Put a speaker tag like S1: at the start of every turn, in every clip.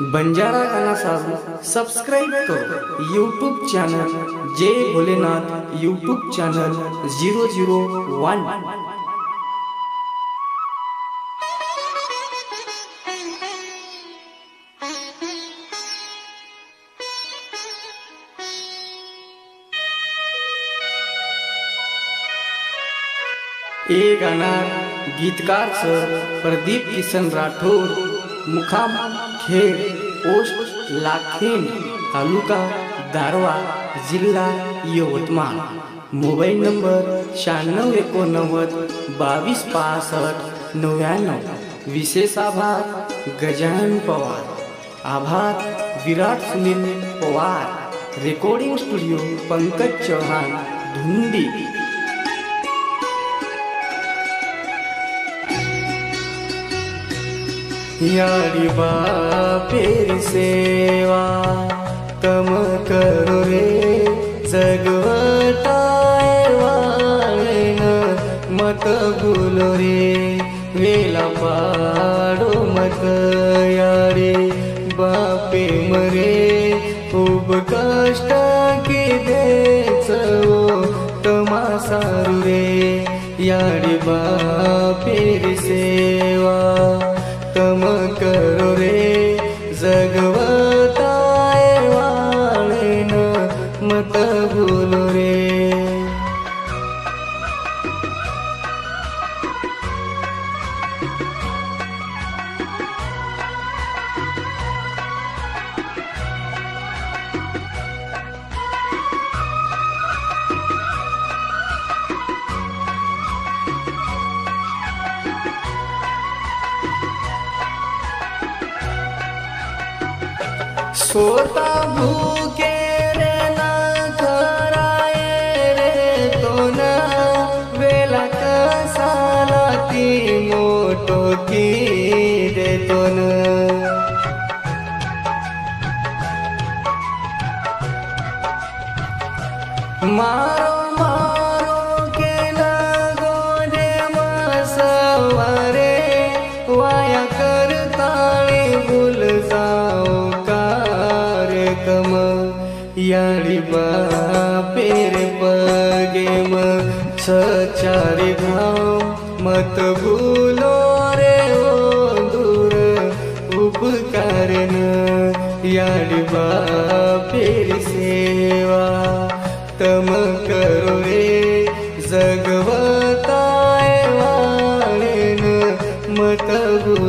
S1: बंजारा गाना साहब सब्सक्राइब करो यूट्यूब चैनल जय Bholenath YouTube channel zero zero one ये गाना गीतकार सर प्रदीप किशन राठौर मुखाम खेड पोस्ट लाखेन तालुका दारवा जिल्हा यवतमाळ. मोबाईल नंबर शहाण्णव एकोणनव्वद बावीस पासष्ट नव्याण्णव. विशेष आभार गजानन पवार. आभार विराट सुनील पवार. रेकॉर्डिंग स्टुडिओ पंकज चव्हाण धुंदी. यारी बापेर सेवा तम करू रे जगवताय वाळेन मत बोलो रे वेला पाडो मत यारे बापे मरे खूप कष्ट की देच तमा सारू रे यारी बापेर सेवा. छोटा भूके रे ना खराये रे तो ना वेला कसाला ती मोठो की रे तो ना मारो याडी बापेर पगे म सचारे घाव मत भूलो रे ओ दूर उपकारन याडी बापेर सेवा तम करो रे जगवताय वाळेन मत भूलो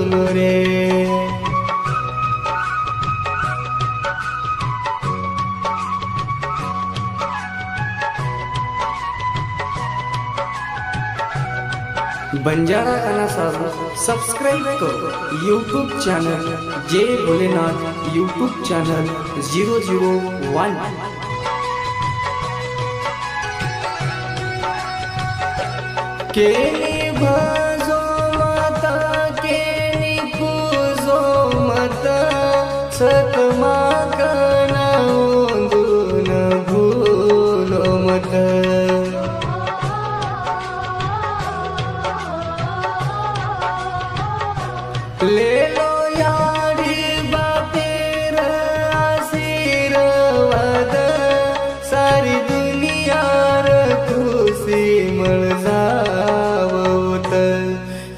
S1: बंजारा गाना साहब सब्सक्राइब करो। यूट्यूब चैनल जय Bholenath. YouTube channel zero zero one केली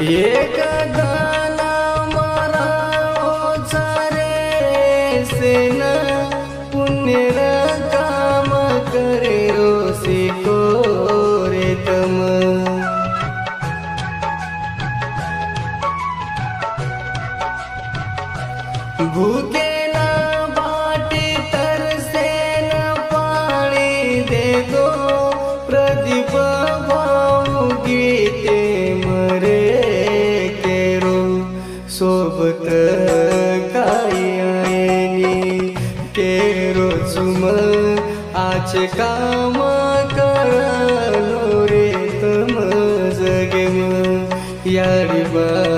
S1: एक गाना मारा हो सारे सेन पुण्य काम करे रोसे को रे तम. भूखे सोबत काही ते रोजुम आज काम करो रे तम जगे यारी बा